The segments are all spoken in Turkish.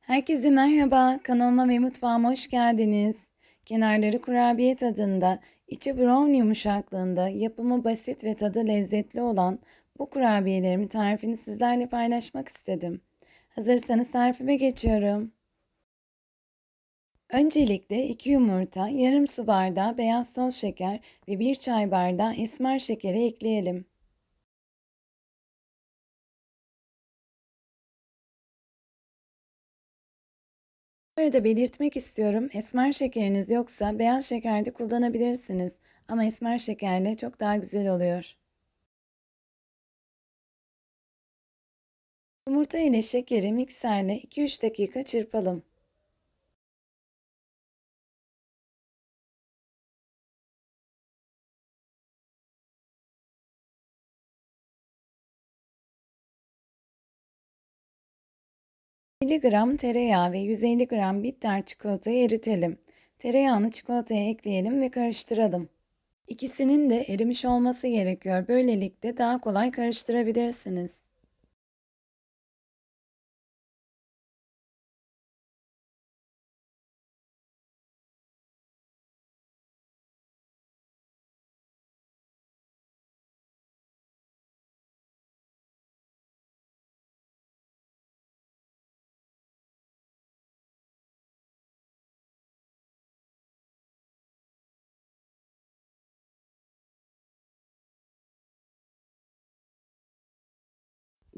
Herkese merhaba, kanalıma ve mutfağıma hoş geldiniz. Kenarları kurabiye tadında, içi brownie yumuşaklığında, yapımı basit ve tadı lezzetli olan bu kurabiyelerimi tarifini sizlerle paylaşmak istedim. Hazırsanız tarifime geçiyorum. Öncelikle 2 yumurta, yarım su bardağı beyaz toz şeker ve 1 çay bardağı esmer şekeri ekleyelim. Bu arada belirtmek istiyorum. Esmer şekeriniz yoksa beyaz şeker de kullanabilirsiniz. Ama esmer şekerle çok daha güzel oluyor. Yumurta ile şekeri mikserle 2-3 dakika çırpalım. Gram tereyağı ve 150 gram bitter çikolatayı eritelim. Tereyağını çikolataya ekleyelim ve karıştıralım. İkisinin de erimiş olması gerekiyor. Böylelikle daha kolay karıştırabilirsiniz.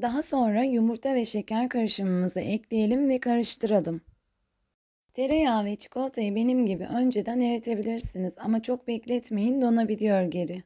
Daha sonra yumurta ve şeker karışımımızı ekleyelim ve karıştıralım. Tereyağı ve çikolatayı benim gibi önceden eritebilirsiniz ama çok bekletmeyin donabiliyor geri.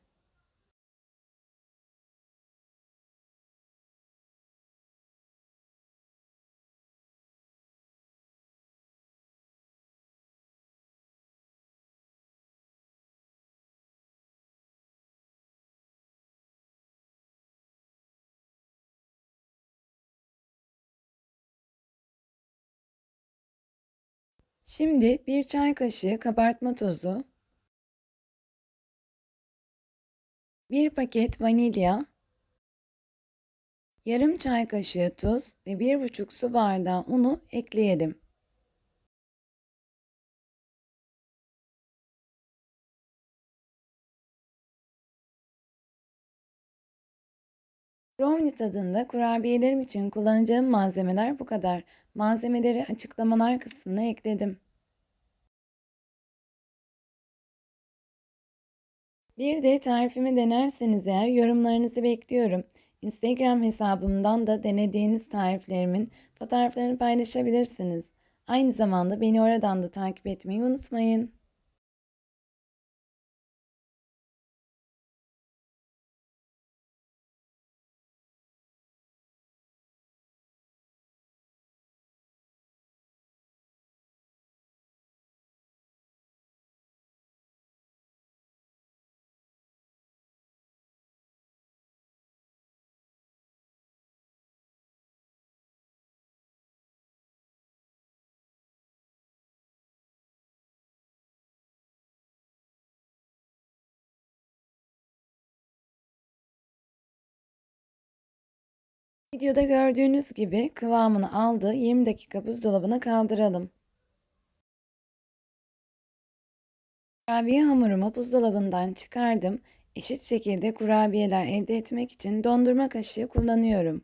Şimdi bir çay kaşığı kabartma tozu, bir paket vanilya, yarım çay kaşığı tuz ve bir buçuk su bardağı unu ekleyelim. Brownie tadında kurabiyelerim için kullanacağım malzemeler bu kadar. Malzemeleri açıklamalar kısmına ekledim. Bir de tarifimi denerseniz eğer yorumlarınızı bekliyorum. Instagram hesabımdan da denediğiniz tariflerimin fotoğraflarını paylaşabilirsiniz. Aynı zamanda beni oradan da takip etmeyi unutmayın. Videoda gördüğünüz gibi kıvamını aldı. 20 dakika buzdolabına kaldıralım. Kurabiye hamurumu buzdolabından çıkardım. Eşit şekilde kurabiyeler elde etmek için dondurma kaşığı kullanıyorum.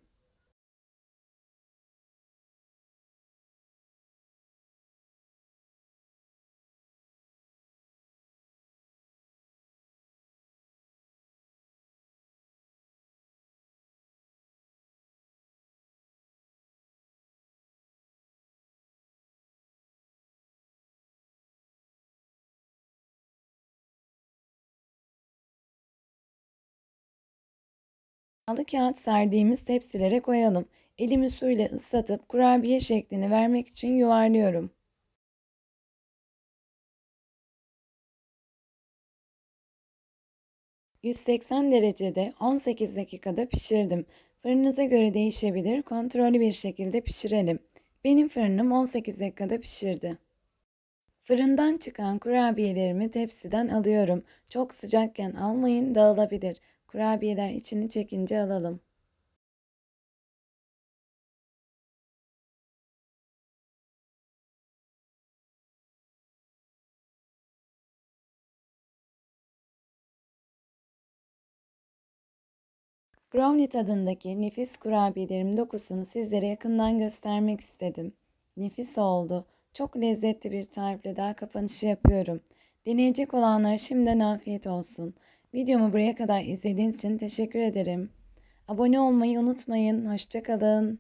Yağlı kağıt serdiğimiz tepsilere koyalım. Elimi suyla ıslatıp kurabiye şeklini vermek için yuvarlıyorum. ...180 derecede 18 dakikada pişirdim. Fırınıza göre değişebilir, kontrollü bir şekilde pişirelim. Benim fırınım 18 dakikada pişirdi. Fırından çıkan kurabiyelerimi tepsiden alıyorum. Çok sıcakken almayın, dağılabilir. Kurabiyeler içini çekince alalım. Brownie tadındaki nefis kurabiyelerin dokusunu sizlere yakından göstermek istedim. Nefis oldu. Çok lezzetli bir tarifle daha kapanışı yapıyorum. Deneyecek olanlara şimdiden afiyet olsun. Videomu buraya kadar izlediğiniz için teşekkür ederim. Abone olmayı unutmayın. Hoşçakalın.